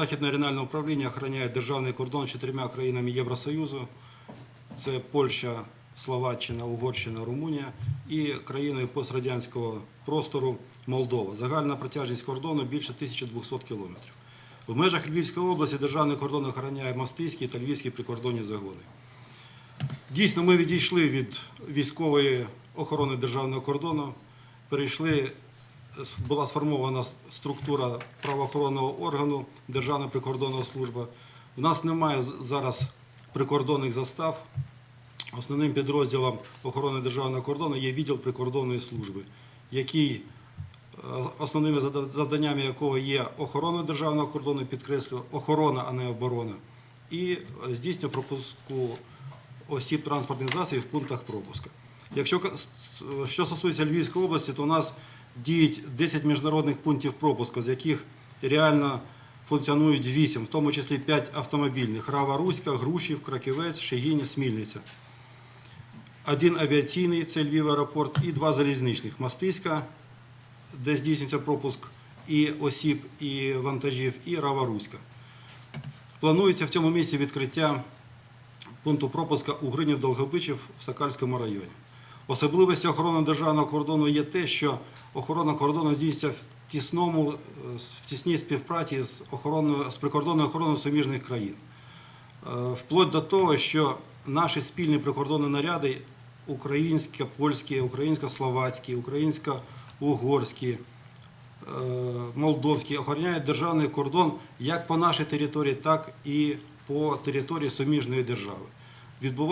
Західне регіональне управління охороняє державний кордон з чотирма країнами Євросоюзу. Це Польща, Словаччина, Угорщина, Румунія і країною пострадянського простору Молдова. Загальна протяжність кордону більше 1200 кілометрів. В межах Львівської області державний кордон охороняє Мастийський та Львівський прикордонні загони. Дійсно, ми відійшли від військової охорони державного кордону, перейшли, була сформована структура правоохоронного органу Державна прикордонна служба. В нас немає зараз прикордонних застав. Основним підрозділом охорони державного кордону є відділ прикордонної служби, який е, основними завданнями якого є охорона державного кордону, підкреслюю, охорона, а не оборона, і здійснення пропуску осіб транспортних засобів в пунктах пропуска. Якщо що стосується Львівської області, то у нас діють 10 міжнародних пунктів пропуску, з яких реально функціонують 8, в тому числі 5 автомобільних: Рава Руська, Грушів, Краківець, Шегині, Смільниця. Один авіаційний, це Львів аеропорт, і два залізничних Мастиська, де здійснюється пропуск і осіб, і вантажів, і Рава Руська. Планується в цьому місці відкриття пункту пропуска у Гринів Долгобичів в Сакальському районі. Особливістю охорони державного кордону є те, що охорона кордону здійснюється в тісному, е, в тісній співпраці з охороною з прикордонною охороною суміжних країн. Е, Вплоть до того, що наші спільні прикордонні наряди українська, польські, українсько-словацькі, українсько-угорські, е, молдовські охороняють державний кордон як по нашій території, так і по території суміжної держави.